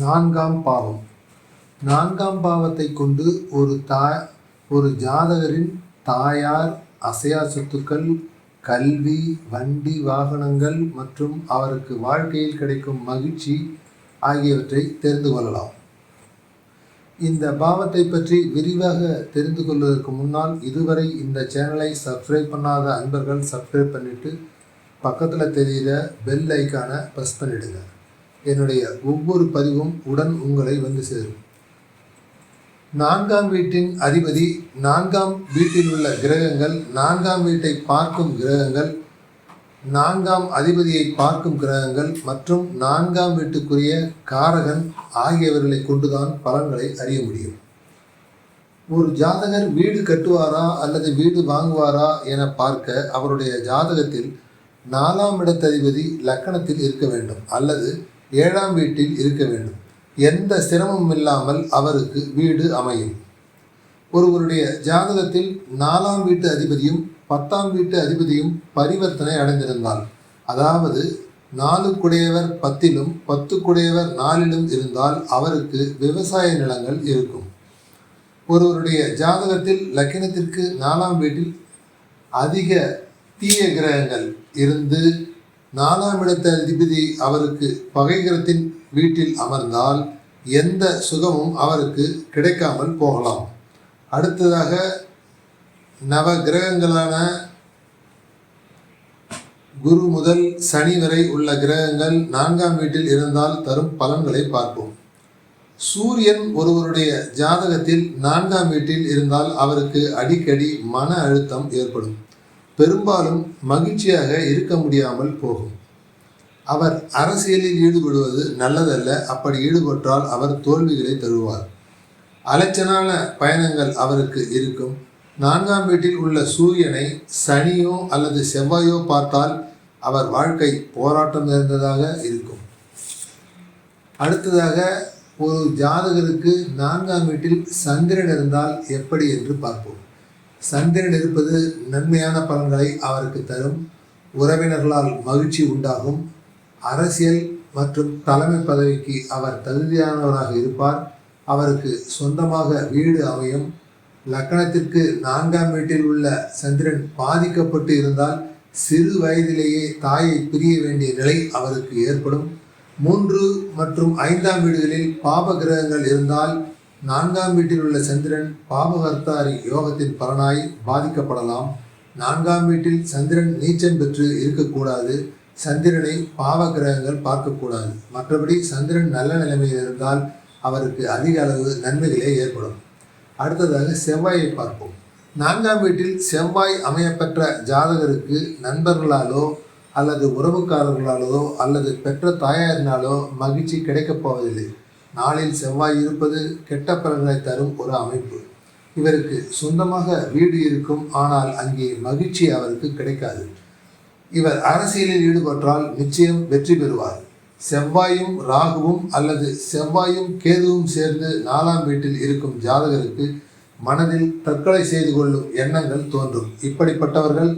நான்காம் பாவம். நான்காம் பாவத்தை கொண்டு ஒரு தா ஒரு ஜாதகரின் தாயார் அசையா சொத்துக்கள் கல்வி வண்டி வாகனங்கள் மற்றும் அவருக்கு வாழ்க்கையில் கிடைக்கும் மகிழ்ச்சி ஆகியவற்றை தெரிந்து கொள்ளலாம். இந்த பாவத்தை பற்றி விரிவாக தெரிந்து கொள்வதற்கு முன்னால் இதுவரை இந்த சேனலை சப்ஸ்கிரைப் பண்ணாத அன்பர்கள் சப்ஸ்கிரைப் பண்ணிவிட்டு பக்கத்தில் தெரிகிற பெல் ஐக்கானை ப்ரெஸ் பண்ணிவிடுங்க என்னுடைய ஒவ்வொரு பதிவும் உடன் உங்களை வந்து சேரும். நான்காம் வீட்டின் அதிபதி நான்காம் வீட்டில் உள்ள கிரகங்கள் நான்காம் வீட்டை பார்க்கும் கிரகங்கள் நான்காம் அதிபதியை பார்க்கும் கிரகங்கள் மற்றும் நான்காம் வீட்டுக்குரிய காரகன் ஆகியவர்களை கொண்டுதான் பலன்களை அறிய முடியும். ஒரு ஜாதகர் வீடு கட்டுவாரா அல்லது வீடு வாங்குவாரா என பார்க்க அவருடைய ஜாதகத்தில் நாலாம் இடத்ததிபதி லக்கணத்தில் இருக்க வேண்டும். அல்லது ஏழாம் வீட்டில் இருக்க வேண்டும். எந்த சிரமமும் இல்லாமல் அவருக்கு வீடு அமையும். ஒருவருடைய ஜாதகத்தில் நாலாம் வீட்டு அதிபதியும் பத்தாம் வீட்டு அதிபதியும் பரிவர்த்தனை அடைந்திருந்தால் அதாவது நாலுக்குடையவர் பத்திலும் பத்துக்குடையவர் நாலிலும் இருந்தால் அவருக்கு விவசாய நிலங்கள் இருக்கும். ஒருவருடைய ஜாதகத்தில் லக்கினத்திற்கு நாலாம் வீட்டில் அதிக தீய கிரகங்கள் இருந்து நாலாம் இடத்த அதிபதி அவருக்கு பகைகிரத்தின் வீட்டில் அமர்ந்தால் எந்த சுகமும் அவருக்கு கிடைக்காமல் போகலாம். அடுத்ததாக நவ கிரகங்களான குரு முதல் சனி வரை உள்ள கிரகங்கள் நான்காம் வீட்டில் இருந்தால் தரும் பலன்களை பார்ப்போம். சூரியன் ஒருவருடைய ஜாதகத்தில் நான்காம் வீட்டில் இருந்தால் அவருக்கு அடிக்கடி மன அழுத்தம் ஏற்படும். பெரும்பாலும் மகிழ்ச்சியாக இருக்க முடியாமல் போகும். அவர் அரசியலில் ஈடுபடுவது நல்லதல்ல அப்படி ஈடுபட்டால் அவர் தோல்விகளை தருவார் அலைச்சலான பயணங்கள் அவருக்கு இருக்கும். நான்காம் வீட்டில் உள்ள சூரியனை சனியோ அல்லது செவ்வாயோ பார்த்தால் அவர் வாழ்க்கை போராட்டம் நிறைந்ததாக இருக்கும். அடுத்ததாக ஒரு ஜாதகருக்கு நான்காம் வீட்டில் சந்திரன் இருந்தால் எப்படி என்று பார்ப்போம். சந்திரன் இருப்பது நன்மையான பலன்களை அவருக்கு தரும். உறவினர்களால் மகிழ்ச்சி உண்டாகும். அரசியல் மற்றும் தலைமை பதவிக்கு அவர் தகுதியானவராக இருப்பார். அவருக்கு சொந்தமாக வீடு அமையும். லக்கணத்திற்கு நான்காம் வீட்டில் உள்ள சந்திரன் பாதிக்கப்பட்டு இருந்தால் சிறு வயதிலேயே தாயை பிரிய வேண்டிய நிலை அவருக்கு ஏற்படும். மூன்று மற்றும் ஐந்தாம் வீடுகளில் பாப கிரகங்கள் இருந்தால் நான்காம் வீட்டில் உள்ள சந்திரன் பாபகர்த்தாரி யோகத்தின் பலனாய் பாதிக்கப்படலாம். நான்காம் வீட்டில் சந்திரன் நீச்சம் பெற்று இருக்கக்கூடாது. சந்திரனை பாவ கிரகங்கள் பார்க்கக்கூடாது. மற்றபடி சந்திரன் நல்ல நிலைமையில் இருந்தால் அவருக்கு அதிக அளவு நன்மைகளே ஏற்படும். அடுத்ததாக செவ்வாயை பார்ப்போம். நான்காம் வீட்டில் செவ்வாய் அமையப்பெற்ற ஜாதகருக்கு நண்பர்களாலோ அல்லது உறவுக்காரர்களாலோ அல்லது பெற்ற தாயாரினாலோ மகிழ்ச்சி கிடைக்கப் போவதில்லை. நாளில் செவ்வாய் இருப்பது கெட்ட பலன்களை தரும் ஒரு அமைப்பு. இவருக்கு சொந்தமாக வீடு இருக்கும் ஆனால் அங்கே மகிழ்ச்சி அவருக்கு கிடைக்காது. இவர் அரசியலில் ஈடுபட்டால் நிச்சயம் வெற்றி பெறுவார். செவ்வாயும் ராகுவும் அல்லது செவ்வாயும் கேதுவும் சேர்ந்து நாலாம் வீட்டில் இருக்கும் ஜாதகருக்கு மனதில் தற்கொலை செய்து கொள்ளும் எண்ணங்கள் தோன்றும். இப்படிப்பட்டவர்கள்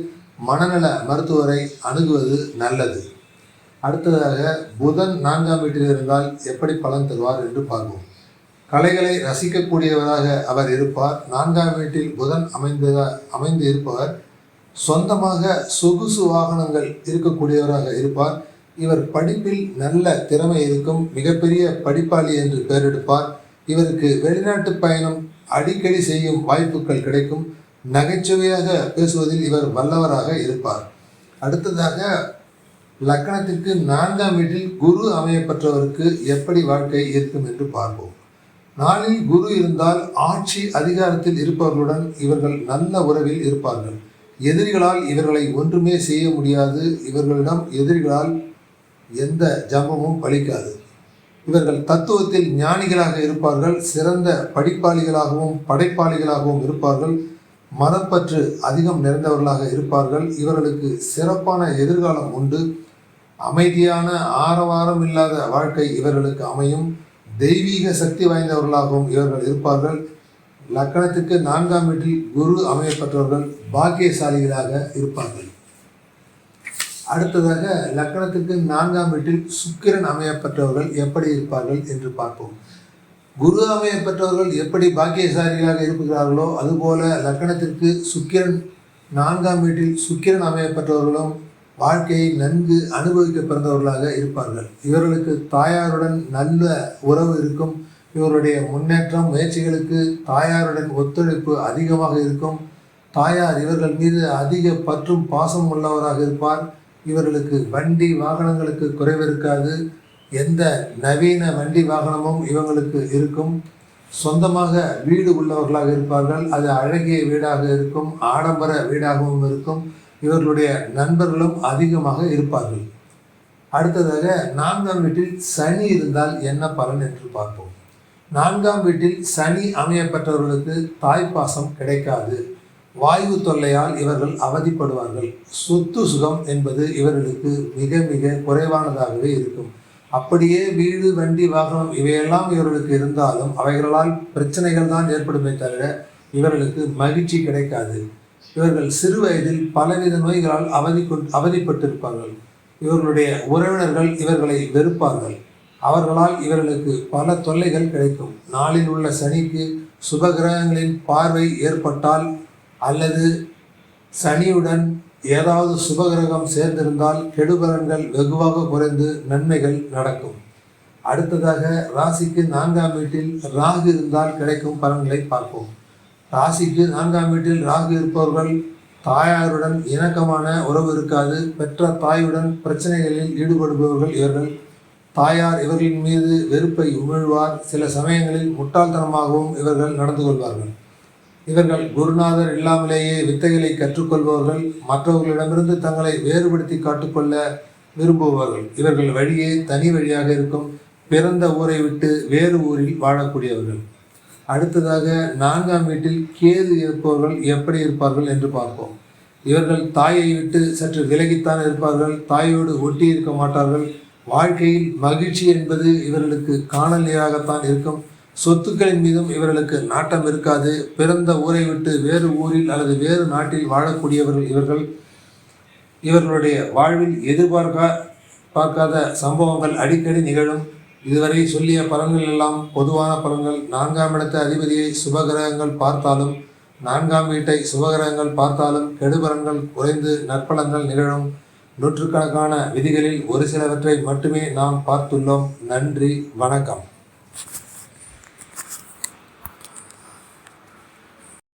மனநல மருத்துவரை அணுகுவது நல்லது. அடுத்ததாக புதன் நான்காம் வீட்டில் இருந்தால் எப்படி பலன் தருவார் என்று பார்ப்போம். கலைகளை ரசிக்கக்கூடியவராக அவர் இருப்பார். நான்காம் வீட்டில் புதன் அமைந்ததா அமைந்து இருப்பவர். சொந்தமாக சொகுசு வாகனங்கள் இருக்கக்கூடியவராக இருப்பார். இவர் படிப்பில் நல்ல திறமை இருக்கும். மிகப்பெரிய படிப்பாளி என்று பெயரெடுப்பார் இவருக்கு வெளிநாட்டு பயணம் அடிக்கடி செய்யும் வாய்ப்புகள் கிடைக்கும். நகைச்சுவையாக பேசுவதில் இவர் வல்லவராக இருப்பார். அடுத்ததாக லக்கணத்திற்கு நான்காம் வீட்டில் குரு அமையப்பெற்றவருக்கு எப்படி வாழ்க்கை இருக்கும் என்று பார்ப்போம். நாளில் குரு இருந்தால் ஆட்சி அதிகாரத்தில் இருப்பவர்களுடன் இவர்கள் நல்ல உறவில் இருப்பார்கள். எதிரிகளால் இவர்களை ஒன்றுமே செய்ய முடியாது. இவர்களிடம் எதிரிகளால் எந்த ஜபமும் பலிக்காது. இவர்கள் தத்துவத்தில் ஞானிகளாக இருப்பார்கள். சிறந்த படிப்பாளிகளாகவும் படைப்பாளிகளாகவும் இருப்பார்கள். மதப்பற்று அதிகம் நிறைந்தவர்களாக இருப்பார்கள். இவர்களுக்கு சிறப்பான எதிர்காலம் உண்டு. அமைதியான ஆரவாரம் இல்லாத வாழ்க்கை இவர்களுக்கு அமையும். தெய்வீக சக்தி வாய்ந்தவர்களாகவும் இவர்கள் இருப்பார்கள். லக்கணத்துக்கு நான்காம் வீட்டில் குரு அமையப்பட்டவர்கள் பாக்கியசாலிகளாக இருப்பார்கள். அடுத்ததாக லக்கணத்துக்கு நான்காம் வீட்டில் சுக்கிரன் அமையப்பட்டவர்கள் எப்படி இருப்பார்கள் என்று பார்ப்போம். குரு அமையப்பட்டவர்கள் எப்படி பாக்கியசாலிகளாக இருக்கிறார்களோ அதுபோல லக்கணத்திற்கு சுக்கிரன் நான்காம் வீட்டில் சுக்கிரன் அமையப்பட்டவர்களும் வாழ்க்கையை நன்கு அனுபவிக்க பிறந்தவர்களாக இருப்பார்கள். இவர்களுக்கு தாயாருடன் நல்ல உறவு இருக்கும். இவருடைய முன்னேற்றம் முயற்சிகளுக்கு தாயாருடன் ஒத்துழைப்பு அதிகமாக இருக்கும். தாயார் இவர்கள் மீது அதிக பற்றும் பாசம் உள்ளவராக இருப்பார். இவர்களுக்கு வண்டி வாகனங்களுக்கு குறைவு இருக்காது. எந்த நவீன வண்டி வாகனமும் இவங்களுக்கு இருக்கும். சொந்தமாக வீடு உள்ளவர்களாக இருப்பார்கள். அது அழகிய வீடாக இருக்கும். ஆடம்பர வீடாகவும் இருக்கும். இவர்களுடைய நண்பர்களும் அதிகமாக இருப்பார்கள். அடுத்ததாக நான்காம் வீட்டில் சனி இருந்தால் என்ன பலன் என்று பார்ப்போம். நான்காம் வீட்டில் சனி அமையப்பட்டவர்களுக்கு தாய்ப்பாசம் கிடைக்காது. வாயு தொல்லையால் இவர்கள் அவதிப்படுவார்கள். சொத்து சுகம் என்பது இவர்களுக்கு மிக மிக குறைவானதாகவே இருக்கும். அப்படியே வீடு வண்டி வாகனம் இவையெல்லாம் இவர்களுக்கு இருந்தாலும் அவைகளால் பிரச்சனைகள் தான் ஏற்படுமே தவிர இவர்களுக்கு மகிழ்ச்சி கிடைக்காது. இவர்கள் சிறு வயதில் பலவித நோய்களால் அவதி அவதிப்பட்டிருப்பார்கள். இவர்களுடைய உறவினர்கள் இவர்களை வெறுப்பார்கள். அவர்களால் இவர்களுக்கு பல தொல்லைகள் கிடைக்கும். நாளில் உள்ள சனிக்கு சுபகிரகங்களின் பார்வை ஏற்பட்டால் அல்லது சனியுடன் ஏதாவது சுபகிரகம் சேர்ந்திருந்தால் கெடுபலன்கள் வெகுவாக குறைந்து நன்மைகள் நடக்கும். அடுத்ததாக ராசிக்கு நான்காம் வீட்டில் ராகு இருந்தால் கிடைக்கும் பலன்களை பார்ப்போம். ராசிக்கு நான்காம் வீட்டில் ராகு இருப்பவர்கள் தாயாருடன் இணக்கமான உறவு இருக்காது. பெற்ற தாயுடன் பிரச்சனைகளில் ஈடுபடுபவர்கள் இவர்கள். தாயார் இவர்களின் மீது வெறுப்பை உமிழ்வார். சில சமயங்களில் முட்டாள்தனமாகவும் இவர்கள் நடந்து கொள்வார்கள். இவர்கள் குருநாதர் இல்லாமலேயே வித்தைகளை கற்றுக்கொள்பவர்கள். மற்றவர்களிடமிருந்து தங்களை வேறுபடுத்தி காட்டுக்கொள்ள விரும்புபவர்கள். இவர்கள் வழியே தனி வழியாக இருக்கும். பிறந்த ஊரை விட்டு வேறு ஊரில் வாழக்கூடியவர்கள். அடுத்ததாக நான்காம் வீட்டில் கேது இருப்பவர்கள் எப்படி இருப்பார்கள் என்று பார்ப்போம். இவர்கள் தாயை விட்டு சற்று விலகித்தான் இருப்பார்கள் தாயோடு ஒட்டி இருக்க மாட்டார்கள். வாழ்க்கையில் மகிழ்ச்சி என்பது இவர்களுக்கு காணல் நீராகத்தான் இருக்கும். சொத்துக்களின் மீதும் இவர்களுக்கு நாட்டம் இருக்காது. பிறந்த ஊரை விட்டு வேறு ஊரில் அல்லது வேறு நாட்டில் வாழக்கூடியவர்கள் இவர்கள். இவர்களுடைய வாழ்வில் எதிர்பார்க்க பார்க்காத சம்பவங்கள் அடிக்கடி நிகழும். இதுவரை சொல்லிய பலன்கள் எல்லாம் பொதுவான பலன்கள். நான்காம் இடத்த அதிபதியை சுபகிரகங்கள் பார்த்தாலும் நான்காம் வீட்டை சுபகிரகங்கள் பார்த்தாலும் கெடுபலன்கள் குறைந்து நற்பலன்கள் நிகழும். நூற்றுக்கணக்கான விதிகளில் ஒரு சிலவற்றை மட்டுமே நாம் பார்த்துள்ளோம். நன்றி வணக்கம்.